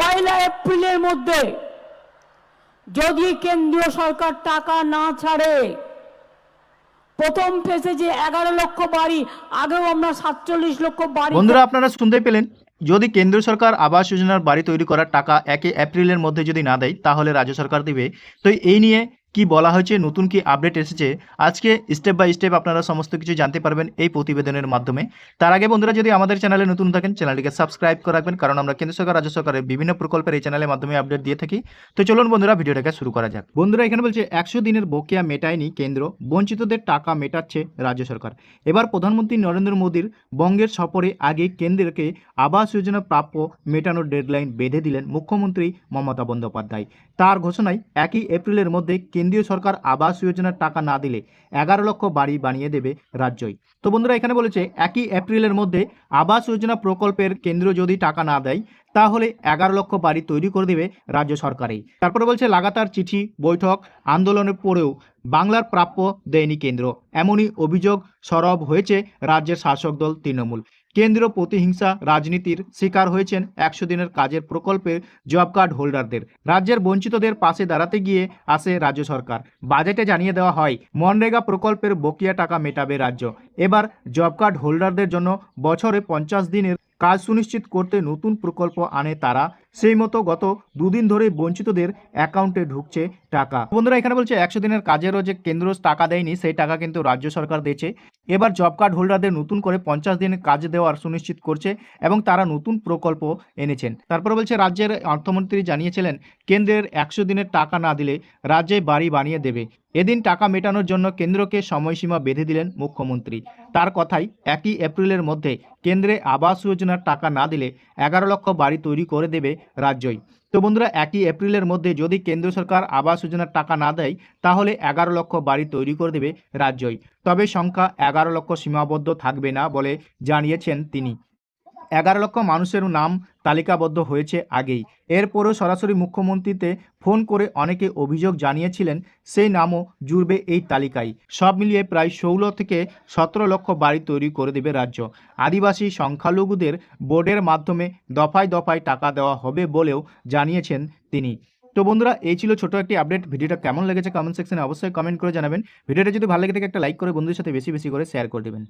পয়লা এপ্রিলের মধ্যে যদি কেন্দ্রীয় সরকার টাকা না ছাড়ে, প্রথম ফেসে যে এগারো লক্ষ বাড়ি, আগেও আমরা সাতচল্লিশ লক্ষ বাড়ি বন্ধুরা, আপনারা শুনতে পেলেন, যদি কেন্দ্র সরকার আবাস যোজনার বাড়ি তৈরি করার টাকা একে এপ্রিলের মধ্যে যদি না দেয়, তাহলে রাজ্য সরকার দিবে। তো এই নিয়ে কি বলা হয়েছে, নতুন কি আপডেট এসেছে, আজকে স্টেপ বাই স্টেপ আপনারা সমস্ত কিছু জানতে পারবেন এই প্রতিবেদনের মাধ্যমে। তার আগে বন্ধুরা, যদি আমাদের চ্যানেলে নতুন থাকেন, চ্যানেলটিকে সাবস্ক্রাইব করে রাখবেন, কারণ আমরা কেন্দ্র সরকার, রাজ্য সরকারের বিভিন্ন প্রকল্পের এই চ্যানেলের মাধ্যমে আপডেট দিয়ে থাকি। তো চলুন বন্ধুরা ভিডিওটাকে শুরু করা যাক। বন্ধুরা, এখানে বলছে, একশো দিনের বকেয়া মেটায়নি কেন্দ্র, বঞ্চিতদের টাকা মেটাচ্ছে রাজ্য সরকার। এবার প্রধানমন্ত্রী নরেন্দ্র মোদীর বঙ্গের সফরে আগে কেন্দ্রকে আবাস যোজনা প্রাপ্য মেটানোর ডেডলাইন বেঁধে দিলেন মুখ্যমন্ত্রী মমতা বন্দ্যোপাধ্যায়। তার ঘোষণায় একই এপ্রিলের মধ্যে কেন্দ্রীয় সরকার আবাস যোজনার টাকা না দিলে এগারো লক্ষ বাড়ি বানিয়ে দেবে রাজ্যই। তো বন্ধুরা, এখানে বলেছে, একই এপ্রিলের মধ্যে আবাস যোজনা প্রকল্পের কেন্দ্র যদি টাকা না দেয়, তাহলে এগারো লক্ষ বাড়ি তৈরি করে দেবে রাজ্য সরকারই। তারপরে বলছে, লাগাতার চিঠি, বৈঠক, আন্দোলনের পরেও বাংলার প্রাপ্য দেয়নি কেন্দ্র। এমনই অভিযোগ সরব হয়েছে রাজ্যের শাসক দল তৃণমূল। কেন্দ্র প্রতিহিংসা রাজনীতির শিকার হয়েছেন একশো দিনের কাজের প্রকল্পের জব কার্ড হোল্ডারদের। রাজ্যের বঞ্চিতদের পাশে দাঁড়াতে গিয়ে আসে রাজ্য সরকার। বাজেটে জানিয়ে দেওয়া হয়, মনরেগা প্রকল্পের বকিয়া টাকা মেটাবে রাজ্য। এবার জব কার্ড হোল্ডারদের জন্য বছরে পঞ্চাশ দিনের কাজ সুনিশ্চিত করতে নতুন প্রকল্প আনে তারা। সেই মতো গত দুদিন ধরে বঞ্চিতদের অ্যাকাউন্টে ঢুকছে টাকা। বন্ধুরা, এখানে বলছে, একশো দিনের কাজেরও যে কেন্দ্র টাকা দেয়নি, সেই টাকা কিন্তু রাজ্য সরকার দিয়েছে। এবার জব কার্ড হোল্ডারদের নতুন করে পঞ্চাশ দিনের কাজ দেওয়ার সুনিশ্চিত করছে এবং তারা নতুন প্রকল্প এনেছেন। তারপরে বলছে, রাজ্যের অর্থমন্ত্রী জানিয়েছিলেন, কেন্দ্রের একশো দিনের টাকা না দিলে রাজ্যে বাড়ি বানিয়ে দেবে। এদিন টাকা মেটানোর জন্য কেন্দ্রকে সময়সীমা বেঁধে দিলেন মুখ্যমন্ত্রী। তার কথাই একই এপ্রিলের মধ্যে কেন্দ্রে আবাস যোজনার টাকা না দিলে এগারো লক্ষ বাড়ি তৈরি করে দেবে রাজ্যই। তো বন্ধুরা, একই এপ্রিলের মধ্যে যদি কেন্দ্র সরকার আবাস যোজনার টাকা না দেয়, তাহলে এগারো লক্ষ বাড়ি তৈরি করে দেবে রাজ্যই। তবে সংখ্যা এগারো লক্ষ সীমাবদ্ধ থাকবে না বলে জানিয়েছেন তিনি। এগারো লক্ষ মানুষের নাম তালিকাবদ্ধ হয়েছে আগেই। এরপরও সরাসরি মুখ্যমন্ত্রীতে ফোন করে অনেকে অভিযোগ জানিয়েছিলেন, সেই নামও জুড়বে এই তালিকায়। সব মিলিয়ে প্রায় ষোলো থেকে সতেরো লক্ষ বাড়ি তৈরি করে দেবে রাজ্য। আদিবাসী সংখ্যালঘুদের বোর্ডের মাধ্যমে দফায় দফায় টাকা দেওয়া হবে বলেও জানিয়েছেন তিনি। তো বন্ধুরা, এই ছিল ছোট একটি আপডেট। ভিডিওটা কেমন লেগেছে কমেন্ট সেকশনে অবশ্যই কমেন্ট করে জানাবেন। ভিডিওটা যদি ভালো লেগে থাকে, একটা লাইক করে বন্ধুদের সাথে বেশি বেশি করে শেয়ার করে দেবেন।